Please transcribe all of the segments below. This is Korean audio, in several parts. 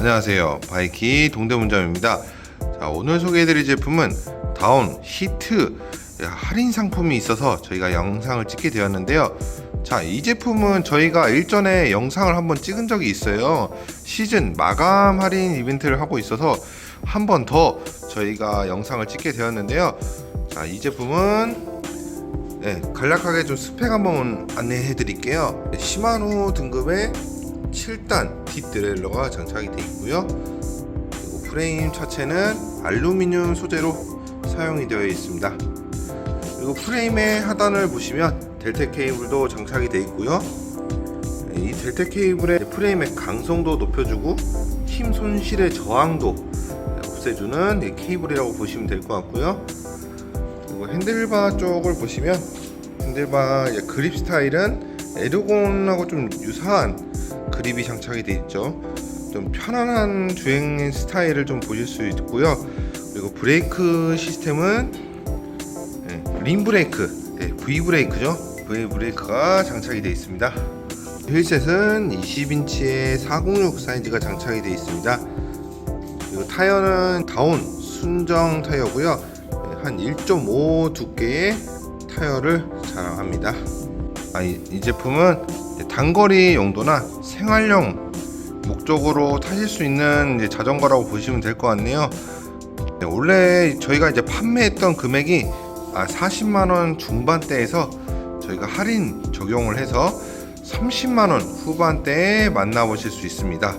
안녕하세요. 바이키 동대문점입니다. 자, 오늘 소개해드릴 제품은 다운 히트 할인 상품이 있어서 저희가 영상을 찍게 되었는데요. 자, 이 제품은 저희가 일전에 영상을 한번 찍은 적이 있어요. 시즌 마감 할인 이벤트를 하고 있어서 한 번 더 저희가 영상을 찍게 되었는데요. 자, 이 제품은 네, 간략하게 좀 스펙 한번 안내해 드릴게요. 네, 시마노 등급의 7단 뒷드레일러가 장착이 되어 있고요. 그리고 프레임 자체는 알루미늄 소재로 사용이 되어 있습니다. 그리고 프레임의 하단을 보시면 델텍 케이블도 장착이 되어 있고요. 네, 이 델텍 케이블의 프레임의 강성도 높여주고 힘 손실의 저항도 없애주는 이 케이블이라고 보시면 될 것 같고요. 그리고 핸들바 쪽을 보시면 핸들바 그립 스타일은 에르곤하고 좀 유사한 그립이 장착이 되어 있죠. 좀 편안한 주행 스타일을 좀 보실 수 있고요. 그리고 브레이크 시스템은 네, 린 브레이크, 네, V 브레이크죠. V 브레이크가 장착이 되어 있습니다. 휠셋은 20인치의 406 사이즈가 장착이 되어 있습니다. 그리고 타이어는 다운 순정 타이어고요. 네, 한1.5 두께의 타이어를 자랑합니다. 아, 이, 이 제품은 단거리 용도나 생활용 목적으로 타실 수 있는 자전거라고 보시면 될 것 같네요. 네, 원래 저희가 이제 판매했던 금액이 아, 40만 원 중반대에서 저희가 할인 적용을 해서 30만 원 후반대에 만나보실 수 있습니다.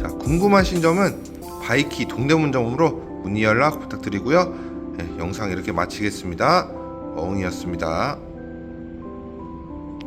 자, 궁금하신 점은 바이키 동대문점으로 문의 연락 부탁드리고요. 네, 영상 이렇게 마치겠습니다. 어흥이었습니다.